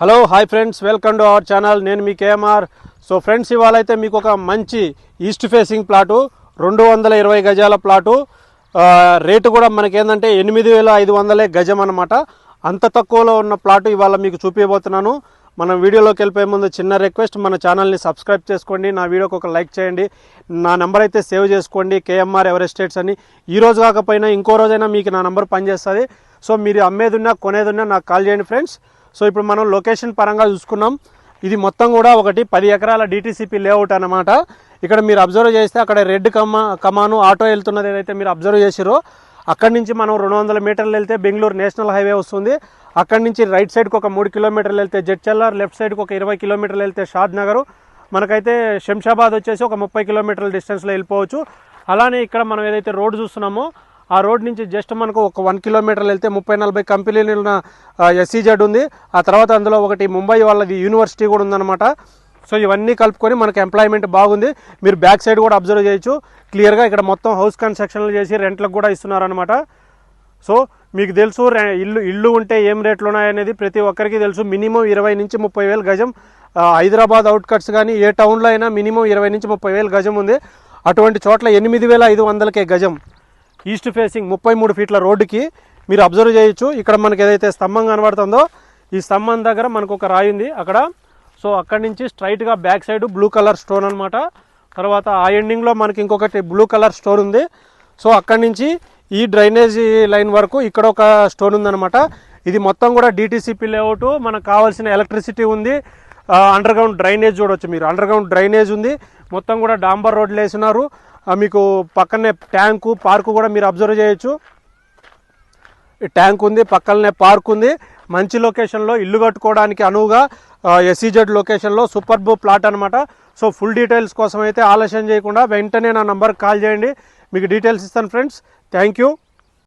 Hello hi friends welcome to our channel నేను మీ KMR. So friends ఇవాళ అయితే మీకు ఒక మంచి ఈస్ట్ ఫేసింగ్ ప్లాటు రెండు వందల ఇరవై గజాల ప్లాటు రేటు కూడా మనకేందంటే ఎనిమిది వేల ఐదు వందలే గజం అనమాట అంత తక్కువలో ఉన్న ప్లాటు ఇవాళ మీకు చూపించబోతున్నాను మనం వీడియోలోకి వెళ్ళిపోయే ముందు చిన్న రిక్వెస్ట్ మన ఛానల్ని సబ్స్క్రైబ్ చేసుకోండి. నా వీడియోకి ఒక లైక్ చేయండి. నా నెంబర్ అయితే సేవ్ చేసుకోండి. కేఎంఆర్ ఎవరెస్టేట్స్ అని. ఈ రోజు కాకపోయినా ఇంకో రోజైనా మీకు నా నెంబర్ పనిచేస్తుంది. సో మీరు అమ్మేది ఉన్నా కొనేది ఉన్నా నాకు కాల్ చేయండి ఫ్రెండ్స్ సో ఇప్పుడు మనం లొకేషన్ పరంగా చూసుకున్నాం. ఇది మొత్తం కూడా ఒకటి పది ఎకరాల డిటీసీపీ లేఅవుట్ అనమాట ఇక్కడ మీరు అబ్జర్వ్ చేస్తే అక్కడ రెడ్ కమా కమాను ఆటో వెళ్తున్నది ఏదైతే మీరు అబ్జర్వ్ చేసిరో అక్కడి నుంచి మనం రెండు వందల మీటర్లు వెళ్తే బెంగళూరు నేషనల్ హైవే వస్తుంది. అక్కడి నుంచి రైట్ సైడ్కి ఒక మూడు కిలోమీటర్లు వెళ్తే జడ్చల్లార్ లెఫ్ట్ సైడ్కి ఒక ఇరవై కిలోమీటర్లు వెళ్తే షాద్ నగర్. మనకైతే శంషాబాద్ వచ్చేసి ఒక ముప్పై కిలోమీటర్ల డిస్టెన్స్లో వెళ్ళిపోవచ్చు. అలానే ఇక్కడ మనం ఏదైతే రోడ్ చూస్తున్నామో ఆ రోడ్ నుంచి జస్ట్ మనకు ఒక వన్ కిలోమీటర్లు వెళ్తే ముప్పై నలభై కంపెనీలు ఎస్సీజెడ్ ఉంది. ఆ తర్వాత అందులో ఒకటి ముంబై వాళ్ళది యూనివర్సిటీ కూడా ఉందన్నమాట. సో ఇవన్నీ కలుపుకొని మనకు ఎంప్లాయ్మెంట్ బాగుంది. మీరు బ్యాక్ సైడ్ కూడా అబ్జర్వ్ చేయొచ్చు. క్లియర్గా ఇక్కడ మొత్తం హౌస్ కన్స్ట్రక్షన్లు చేసి రెంట్లకు కూడా ఇస్తున్నారనమాట సో మీకు తెలుసు ఇల్లు ఇల్లు ఉంటే ఏం రేట్లు ఉన్నాయనేది ప్రతి ఒక్కరికి తెలుసు. మినిమం ఇరవై నుంచి ముప్పై వేలు గజం. హైదరాబాద్ అవుట్కట్స్ కానీ ఏ టౌన్లో అయినా మినిమం ఇరవై నుంచి ముప్పై వేలు గజం ఉంది. అటువంటి చోట్ల ఎనిమిది వేల ఐదు వందలకే గజం. ఈస్ట్ ఫేసింగ్ ముప్పై మూడు ఫీట్ల రోడ్డుకి మీరు అబ్జర్వ్ చేయొచ్చు. ఇక్కడ మనకి ఏదైతే స్తంభం కనబడుతుందో ఈ స్తంభం దగ్గర మనకు ఒక రాయి ఉంది. అక్కడ సో అక్కడి నుంచి స్ట్రైట్గా back side blue colour stone అనమాట తర్వాత ఆ ఎండింగ్లో మనకి ఇంకొకటి బ్లూ కలర్ స్టోన్ ఉంది. సో అక్కడి నుంచి ఈ డ్రైనేజీ లైన్ వరకు ఇక్కడ ఒక స్టోన్ ఉందన్నమాట. ఇది మొత్తం కూడా డిటీసీపీ లేఅవుట్ మనకు కావాల్సిన ఎలక్ట్రిసిటీ ఉంది. అండర్ గ్రౌండ్ డ్రైనేజ్ చూడొచ్చు మీరు. అండర్ గ్రౌండ్ డ్రైనేజ్ ఉంది. మొత్తం కూడా డాంబర్ రోడ్లు వేసినారు. మీకు పక్కనే ట్యాంకు పార్కు కూడా మీరు అబ్జర్వ్ చేయొచ్చు. ట్యాంక్ ఉంది పక్కనే పార్క్ ఉంది. మంచి లొకేషన్లో ఇల్లు కట్టుకోవడానికి అనువుగా ఎస్సీజెడ్ లొకేషన్లో సూపర్ బూ ప్లాట్ అనమాట సో ఫుల్ డీటెయిల్స్ కోసం అయితే ఆలస్యం చేయకుండా వెంటనే నా నంబర్కి కాల్ చేయండి. మీకు డీటెయిల్స్ ఇస్తాను ఫ్రెండ్స్. Thank you.